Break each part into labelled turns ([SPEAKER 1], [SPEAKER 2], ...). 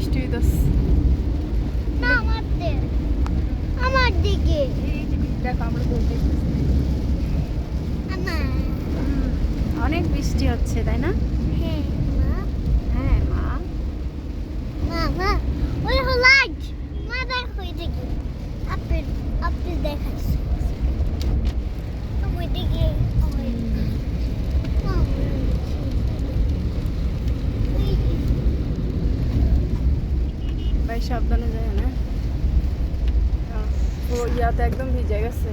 [SPEAKER 1] বৃষ্টি হইতাছে না
[SPEAKER 2] আমার আমার দিকে। দেখো আমরা বলতে অনেক বৃষ্টি হচ্ছে তাই না? হ্যাঁ মা। হ্যাঁ মা মা।
[SPEAKER 1] ভাই সাবধানে যায় না ও ইয়াতে একদম ভিজে গেছে।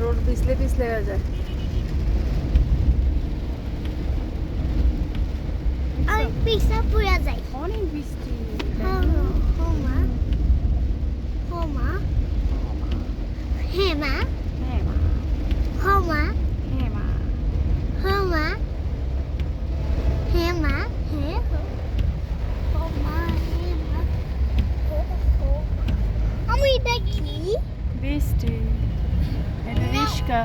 [SPEAKER 1] রোড পিছলে পিছলে হয়ে যায়। অনেক বৃষ্টি।
[SPEAKER 2] হ্যাঁ মা হো মা হ্যাঁ মা
[SPEAKER 1] হ্যাঁ মা
[SPEAKER 2] হো মা
[SPEAKER 1] হ্যাঁ মা
[SPEAKER 2] হো মা হ্যাঁ মা হ্যাঁ হো হো মা হ্যাঁ মা হো হো আমি এটা কি
[SPEAKER 1] বৃষ্টি এটা রিস্কা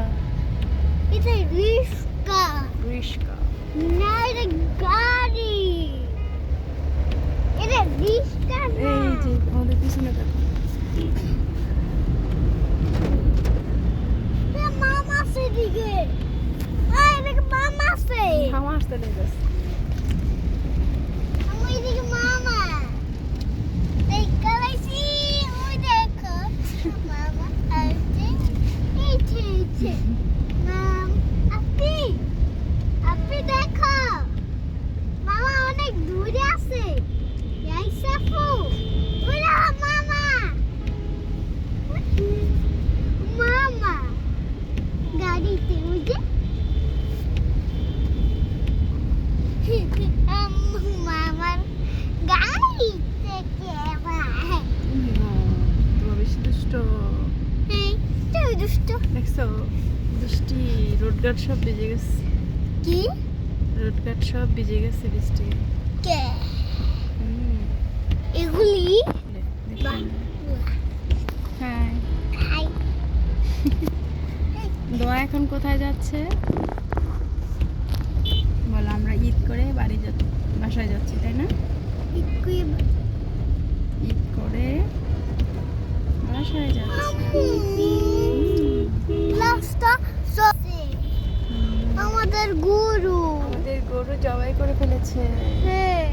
[SPEAKER 2] এটা রিস্কা
[SPEAKER 1] রিস্কা
[SPEAKER 2] না এটা গাড়ি এটা রিস্কা না
[SPEAKER 1] এই যে আমাদের পিছনে দেখো
[SPEAKER 2] মামা আছে দিকে এই এদিকে মামা আছে
[SPEAKER 1] হাওয়া আসতে লেগেছে
[SPEAKER 2] আমি এদিকে মামা এই কালাইছি ওই দেখো মামা আসছে এই ছে মাম আপনি আপনি দেখো মামা অনেক দূরে আছে এই সাফু ওরা মামা মামা গাড়িতে ওই যে মামার গাড়ি থেকে ভাই
[SPEAKER 1] তোমার বেশি দুষ্ট
[SPEAKER 2] এই তুই দুষ্ট
[SPEAKER 1] দেখছ বৃষ্টি রোডঘাট সব ভিজে গেছে
[SPEAKER 2] কি
[SPEAKER 1] রোডঘাট সব ভিজে গেছে বৃষ্টি
[SPEAKER 2] কে এগুলি
[SPEAKER 1] দোয়া এখন কোথায় যাচ্ছে? বলো আমরা ঈদ করে বাড়ি বাসায় যাচ্ছি তাই না? ঈদ করে বাসায় যাচ্ছি।
[SPEAKER 2] আমাদের গরু।
[SPEAKER 1] আমাদের গরু জবাই করে ফেলেছে।
[SPEAKER 2] হ্যাঁ।